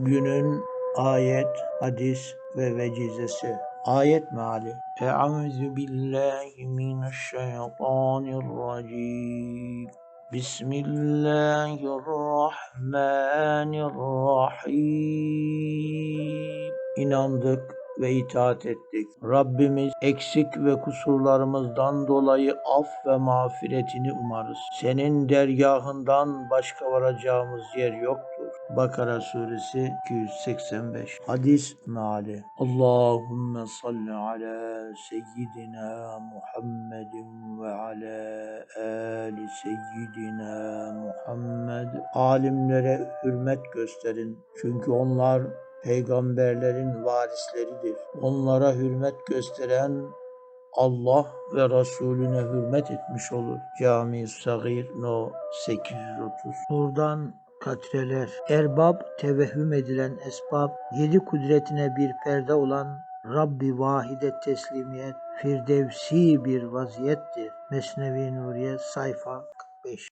Günün ayet, hadis ve vecizesi. Ayet meali. Euzu billahi mineşşeytanirracim. Bismillahirrahmanirrahim. İnandık ve itaat ettik. Rabbimiz eksik ve kusurlarımızdan dolayı af ve mağfiretini umarız. Senin dergahından başka varacağımız yer yoktur. Bakara suresi 285 Hadis meali Allahümme salli ala seyyidina Muhammedin ve ala ali seyyidina Muhammed Alimlere hürmet gösterin. Çünkü onlar peygamberlerin varisleridir. Onlara hürmet gösteren Allah ve Resulüne hürmet etmiş olur. Cami Sagir No 830 Buradan katreler. Erbab tevehhüm edilen esbab, yedi kudretine bir perde olan Rabbi vahide teslimiyet, firdevsi bir vaziyettir. Mesnevi Nuriye sayfa 45